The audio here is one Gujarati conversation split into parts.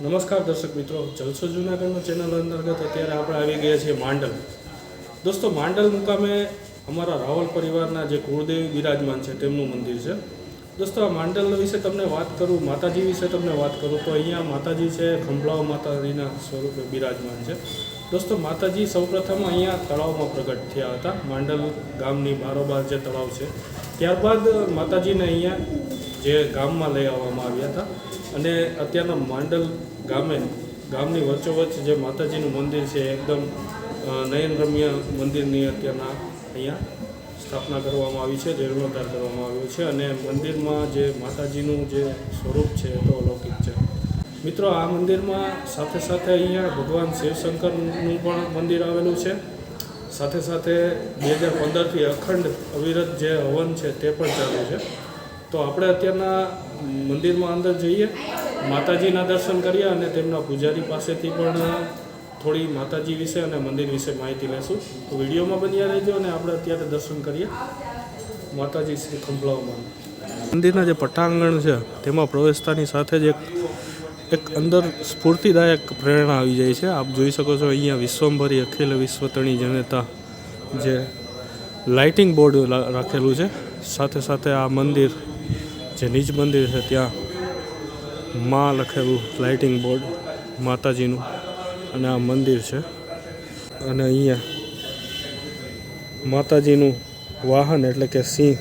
નમસ્કાર દર્શક મિત્રો, જલસો જૂનાગઢનો ચેનલ અંતર્ગત અત્યારે આપણે આવી ગયા છીએ માંડલ. દોસ્તો, માંડલ મુકામે અમારા રાવલ પરિવારના જે કુળદેવી બિરાજમાન છે, તેમનું મંદિર છે. દોસ્તો, આ માંડલ વિશે તમને વાત કરું, માતાજી વિશે તમને વાત કરું, તો અહીંયા માતાજી છે ખંભલાવ માતાજીના સ્વરૂપે બિરાજમાન છે. દોસ્તો, માતાજી સૌપ્રથમ અહીંયા તળાવમાં પ્રગટ થયા હતા. માંડલ ગામની બારોબાર જે તળાવ છે, ત્યારબાદ માતાજીને અહીંયા જે ગામમાં લઈ આવવામાં આવ્યા હતા. અને અત્યારના માંડલ ગામે, ગામની વચ્ચોવચ્ચ જે માતાજીનું મંદિર છે, એકદમ નયનરમ્ય મંદિરની અત્યારના અહીંયા સ્થાપના કરવામાં આવી છે જીર્ણોદ્ધાર કરવામાં આવ્યો છે અને મંદિરમાં જે માતાજીનું જે સ્વરૂપ છે તો અલૌકિક છે. મિત્રો, આ મંદિરમાં સાથે સાથે અહીંયા ભગવાન શિવશંકરનું પણ મંદિર આવેલું છે. સાથે સાથે બે હજાર પંદરથી અખંડ અવિરત જે હવન છે તે પણ ચાલુ છે. તો આપણે અત્યારના મંદિરમાં અંદર જઈએ, માતાજીના દર્શન કરીએ અને તેમના પૂજારી પાસેથી પણ થોડી માતાજી વિશે અને મંદિર વિશે માહિતી લેશું. તો વિડીયોમાં બન્યા રહેજો અને આપણે અત્યારે દર્શન કરીએ. માતાજી શ્રી ખંભલાવમાં મંદિરના જે પટાંગણ છે, તેમાં પ્રવેશતાની સાથે જ એક એક અંદર સ્ફૂર્તિદાયક પ્રેરણા આવી જાય છે. આપ જોઈ શકો છો અહીંયા વિશ્વંભરી અખિલ વિશ્વતણી જનતા જે લાઇટિંગ બોર્ડ રાખેલું છે. સાથે સાથે આ મંદિર જે નીચ મંદિર છે ત્યાં માં લખેલું લાઇટિંગ બોર્ડ માતાજીનું. અને આ મંદિર છે. અને અહીંયા માતાજીનું વાહન એટલે કે સિંહ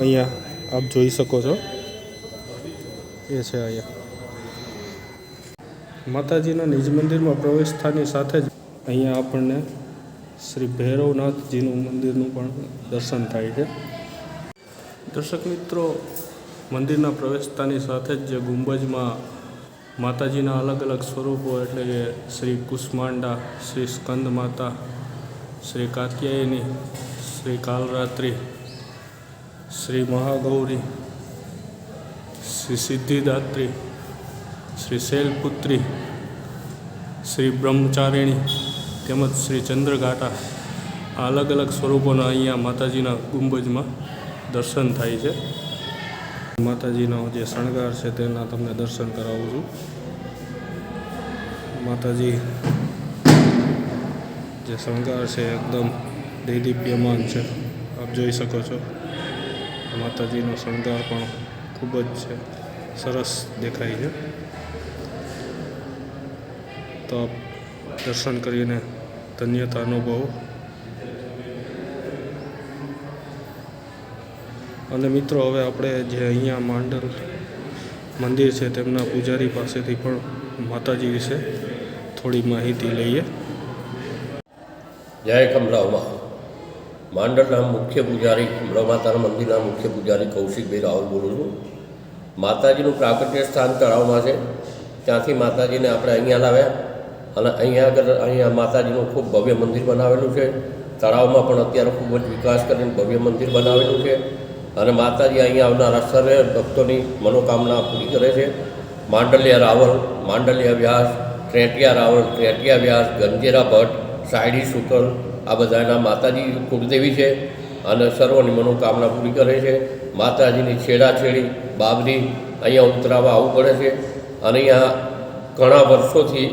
અહીંયા આપ જોઈ શકો છો. એ છે અહીંયા. માતાજીના નિજ મંદિરમાં પ્રવેશતાની સાથે જ અહીંયા આપણને શ્રી ભૈરવનાથજીનું મંદિરનું પણ દર્શન થાય છે. દર્શક મિત્રો મંદિરના પ્રવેશતાની સાથે જ જે ગુંબજમાં માતાજીના અલગ અલગ સ્વરૂપો એટલે કે શ્રી કુષ્માંડા, શ્રી સ્કંદ માતા, શ્રી કાત્યાયની, શ્રી કાલરાત્રિ, શ્રી મહાગૌરી, શ્રી સિદ્ધિદાત્રી, શ્રી શૈલપુત્રી, શ્રી બ્રહ્મચારિણી તેમજ શ્રી ચંદ્રઘાટા આ અલગ અલગ સ્વરૂપોના અહીંયા માતાજીના ગુંબજમાં દર્શન થાય છે. માતાજીનો જે શણગાર છે તેના તમને દર્શન કરાવું છું. માતાજી, જે શણગાર છે એકદમ દૈદીપ્યમાન છે. આપ જોઈ શકો છો. માતાજીનો શણગાર પણ ખૂબ જ છે. સરસ દેખાય છે. તો આપ દર્શન કરીને ધન્યતા અનુભવો. અને મિત્રો, હવે આપણે જે અહીંયા માંડલ મંદિર છે, તેમના પૂજારી પાસેથી પણ માતાજી વિશે થોડી માહિતી લઈએ. જય કમરાવમાં માંડળના મુખ્ય પૂજારી કમલા માતાના મંદિરના મુખ્ય પૂજારી કૌશિકભાઈ રાહુલ બોલું છું. માતાજીનું પ્રાગટ્ય સ્થાન તળાવમાં છે. ત્યાંથી માતાજીને આપણે અહીંયા લાવ્યા અને અહીંયા આગળ અહીંયા માતાજીનું ખૂબ ભવ્ય મંદિર બનાવેલું છે. તળાવમાં પણ અત્યારે ખૂબ જ વિકાસ કરીને ભવ્ય મંદિર બનાવેલું છે. અને માતાજી અહીંયા આવનારા સર્વે ભક્તોની મનોકામના પૂરી કરે છે. માંડલિયા રાવલ, માંડલિયા વ્યાસ, ત્રેટિયા રાવલ, ત્રેટિયા વ્યાસ, ગંજેરા ભટ્ટ, સાયડી શુકલ આ બધાના માતાજી કુળદેવી છે અને સર્વની મનોકામના પૂરી કરે છે. માતાજીની છેડાછેડી, બાબરી અહીંયા ઉતરાવા આવવું પડે છે અને અહીંયા ઘણા વર્ષોથી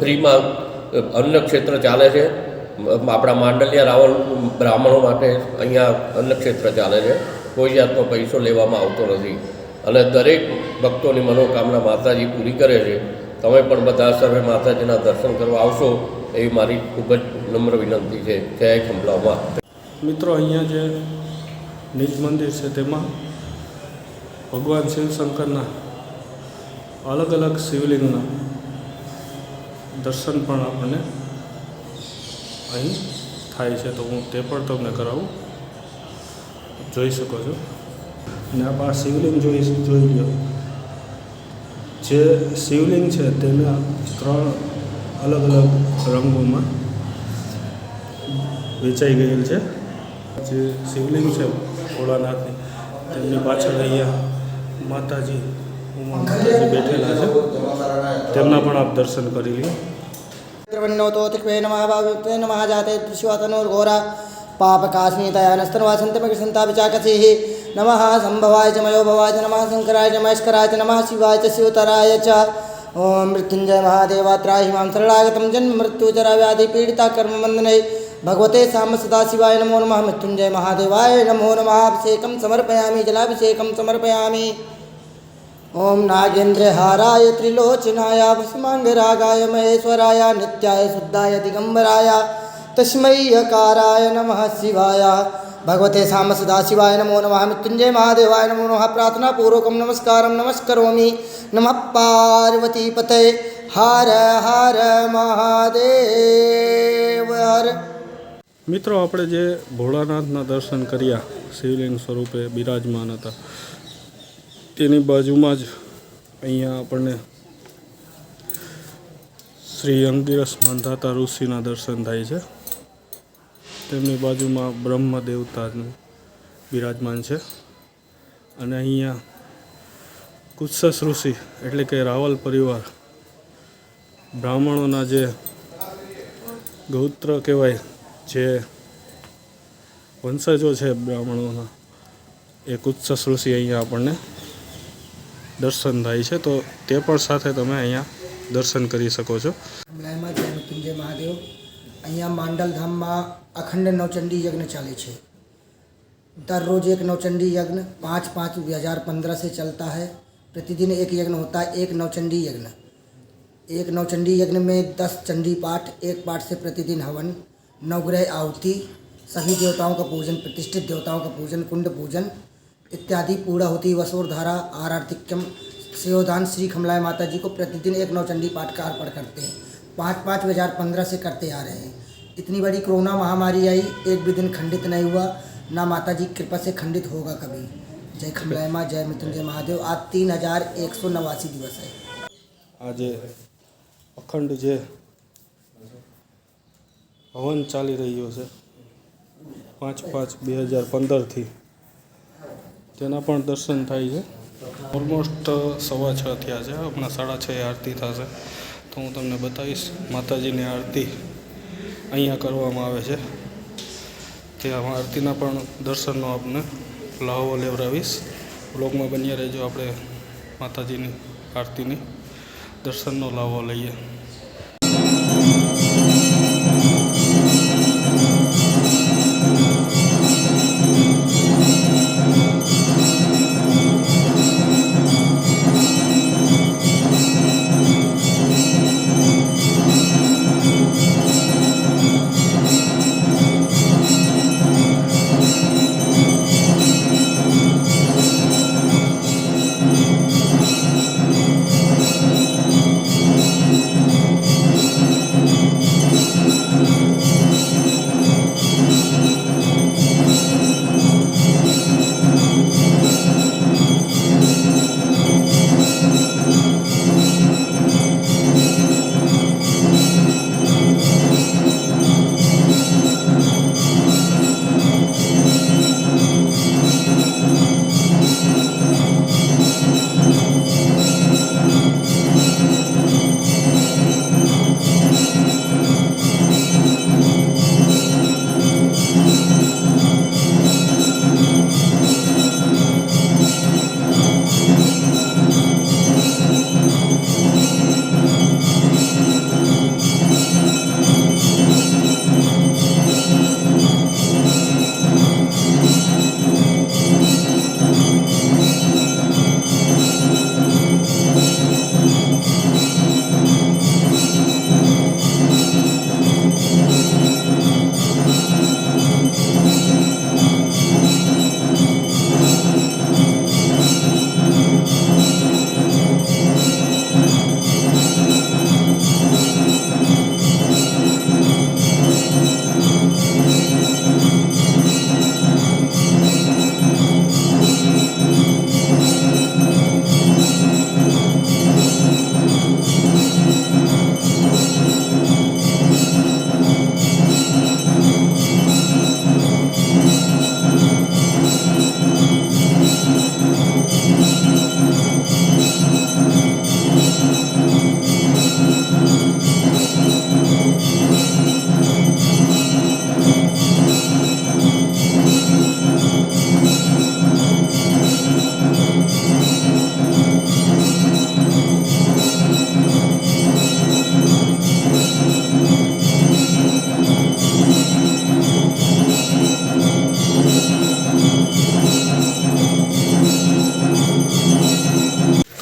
ફ્રીમાં અન્ન ક્ષેત્ર ચાલે છે. આપણા માંડલિયા રાવલ બ્રાહ્મણો માટે અહીંયા અન્નક્ષેત્ર ચાલે છે. કોઈ જાતનો પૈસો લેવામાં આવતો નથી. અને દરેક ભક્તોની મનોકામના માતાજી પૂરી કરે છે. તમે પણ બધા સર્વે માતાજીના દર્શન કરવા આવશો એવી મારી ખૂબ જ નમ્ર વિનંતી છે. જય ખંભલામાં મિત્રો, અહીંયા જે નિજ મંદિર છે તેમાં ભગવાન શિવશંકરના અલગ અલગ શિવલિંગના દર્શન પણ આપણને અહીં થાય છે તો હું તે પણ તમને કરાવું. જોઈ શકો છો. અને આપણા શિવલિંગ જોઈ જોઈ લો જે શિવલિંગ છે તેના ત્રણ અલગ અલગ રંગોમાં વેચાઈ ગયેલ છે. જે શિવલિંગ છે ભોળાનાથની, તેમની પાછળ અહીંયા માતાજી, ઉમા માતાજી બેઠેલા છે. તેમના પણ આપ દર્શન કરી લ્યો. त्रिवन्नोतोतिक्वे नमः भावयुक्ते नमः जाते दृश्यवातनोर्घोरा पापकास्मितायानस्तर्वासन्तमकृसन्तापिचाकसीः नमः सम्भवाय च मयो भवाय च नमः शङ्कराय च महेश्वराय च नमः शिवाय च शिवतराय च ओम मृत्युंजय महादेवात्राहि मां शरणागतं जन्म मृत्युजरा व्याधि पीडिता कर्मबन्धने भगवते साम सदाशिवाय नमो नमः मृत्युंजय महादेवाय नमो नमः अभिषेकं समर्पयामि जलाभिषेकं समर्पयामि ॐ नागेन्द्रहाराय त्रिलोचनाय भस्माङ्गरागाय महेश्वराय नित्याय शुद्धाय दिगम्बराय तस्मै यकाराय नमः शिवाय भगवते साम सदाशिवाय नमो नमः मृत्युञ्जय महादेवाय नमो नमः प्रार्थनापूर्वकं नमस्कारं नमस्करोमि नमः पार्वतीपते हर हर महादेव हर મિત્રો આપણે જે ભોળાનાથના દર્શન કર્યા શિવલિંગ સ્વરૂપે બિરાજમાન હતા તેની બાજુમાં જ અહીંયા આપણને શ્રી અંગિરસ મંધાતા ઋષિના દર્શન થાય છે. તેમની બાજુમાં બ્રહ્મ દેવતાનું બિરાજમાન છે. અને અહીંયા કુત્સસ ઋષિ એટલે કે રાવલ પરિવાર બ્રાહ્મણોના જે ગૌત્ર કહેવાય, જે વંશજો છે બ્રાહ્મણોના, એ કુત્સસ ઋષિ અહીંયા આપણને દર્શન થાય છે તો તે પણ સાથે તમે અહીંયા દર્શન કરી શકો છો કમલાઈમાં જય મૃત્યુંજય મહાદેવ અહીંયા માંડલ ધામમાં અખંડ નવચંડી યજ્ઞ ચાલે છે दररोज एक नवचंडी यज्ञ पाँच पाँच हजार पंद्रह से चलता है प्रतिदिन एक यज्ञ होता है एक नवचंडी यज्ञ एक नवचंडी यज्ञ में दस चंडी पाठ एक पाठ से प्रतिदिन हवन नवग्रह आहुति सभी देवताओं का पूजन प्रतिष्ठित देवताओं का पूजन कुंड पूजन इत्यादि पूरा होती वसोर धारा आर आर्थिक्यम सेवदान श्री खमलाय माता जी को प्रतिदिन एक नवचंडी पाठ का अर्पण करते हैं पाँच पाँच हजार पंद्रह से करते आ रहे हैं इतनी बड़ी कोरोना महामारी आई एक भी दिन खंडित नहीं हुआ ना माता जी की कृपा से खंडित होगा कभी जय खमलाय माँ जय मृत्युंजय महादेव आज तीन हजार एक सौ नवासी दिवस है આજે અખંડ જે હવન ચાલી રહ્યો છે પાંચ પાંચ બે હજાર પંદરથી તેના પણ દર્શન થાય છે. ઓલમોસ્ટ સવા છ થયા છે. હમણાં સાડા છ આરતી થશે. તો હું તમને બતાવીશ, માતાજીની આરતી અહીંયા કરવામાં આવે છે. ત્યાં આરતીના પણ દર્શનનો આપને લાહવો લેવડાવીશ. બ્લોગમાં બન્યા રહેજો આપણે માતાજીની આરતીની. દર્શનનો લાવો લઈએ.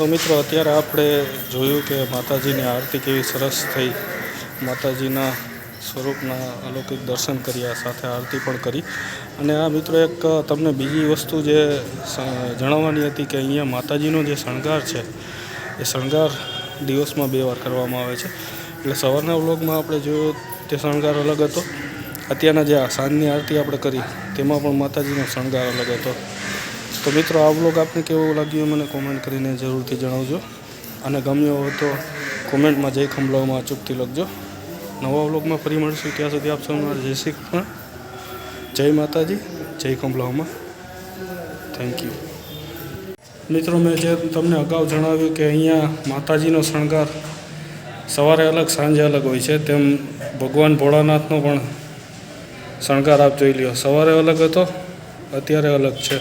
મિત્રો, અત્યારે આપણે જોયું કે માતાજીની આરતી કેવી સરસ થઈ. માતાજીના સ્વરૂપના અલૌકિક દર્શન કર્યા, સાથે આરતી પણ કરી. અને આ મિત્રો એક, તમને બીજી વસ્તુ જે જણાવવાની હતી કે અહીંયા માતાજીનો જે શણગાર છે, એ શણગાર દિવસમાં બે વાર કરવામાં આવે છે. એટલે સવારના વ્લોગમાં આપણે જોયું તે શણગાર અલગ હતો. અત્યારના જે સાંજની આરતી આપણે કરી, તેમાં પણ માતાજીનો શણગાર અલગ હતો. તો મિત્રો, આ બ્લોગ આપને કેવો લાગ્યો મને કોમેન્ટ કરીને જરૂરથી જણાવજો. અને ગમ્યો હોય તો કોમેન્ટમાં જય ખંભલાઓમાં અચૂકથી લખજો. નવા બ્લોગમાં ફરી મળશું. ત્યાં સુધી આપ સૌનો જય શ્રી કૃષ્ણ. જય માતાજી. જય ખંભલાઓમાં થેન્ક યુ મિત્રો, મેં જે તમને અગાઉ જણાવ્યું કે અહીંયા માતાજીનો શણગાર સવારે અલગ, સાંજે અલગ હોય છે, તેમ ભગવાન ભોળાનાથનો પણ શણગાર આપ જોઈ લ્યો. સવારે અલગ હતો, અત્યારે અલગ છે.